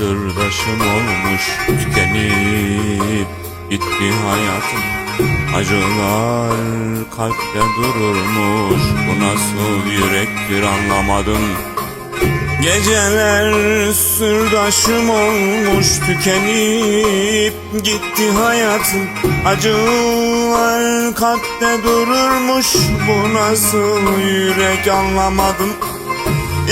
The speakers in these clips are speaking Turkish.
sırdaşım olmuş Tükenip gitti hayatım. Acılar kalpte dururmuş Bu nasıl yürektir anlamadım. Geceler sırdaşım olmuş tükenip gitti hayatım. Acılar kalpte dururmuş bu nasıl yürek anlamadım.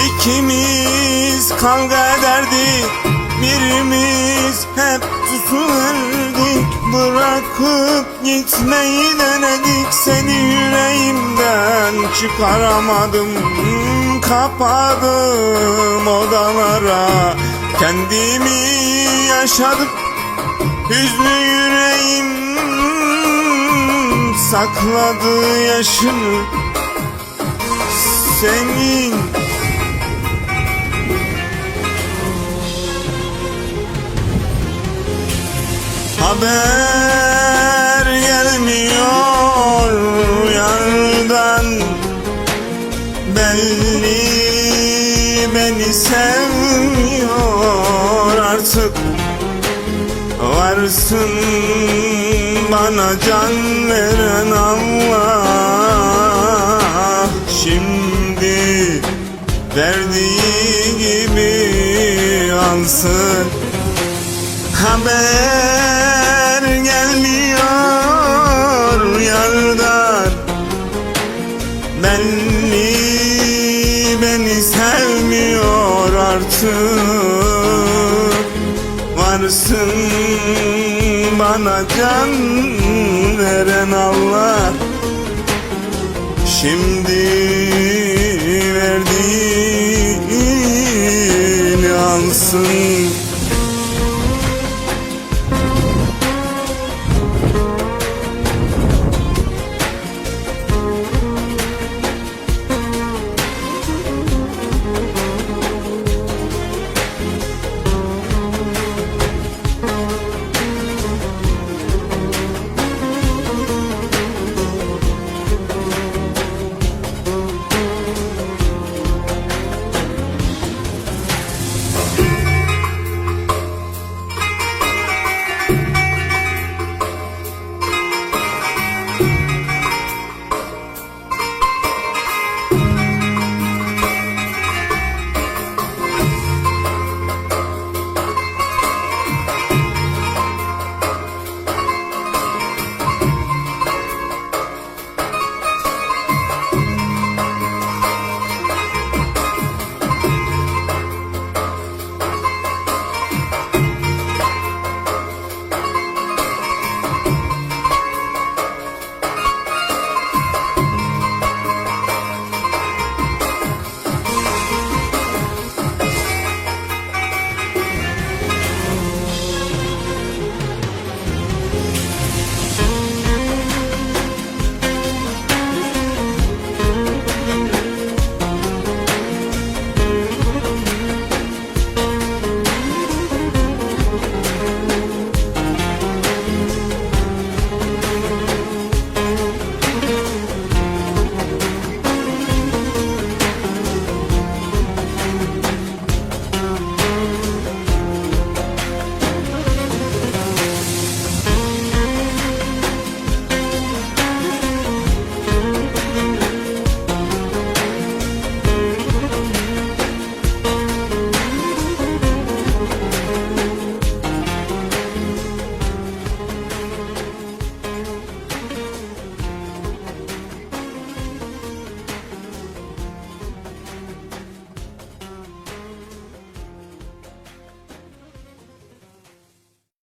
İkimiz kavga ederdik birimiz hep tutunurdik Bırakıp gitmeyi denedik. Seni yüreğimden çıkaramadım Kapadım odalara. Kendimi yaşadım Hüznü yüreğim sakladı yaşını. Senin Haber gelmiyor yardan Belli beni sevmiyor artık. Varsın bana can veren Allah. Şimdi verdiği gibi alsın. Haber Varsın bana can veren Allah. Şimdi verdiğini alsın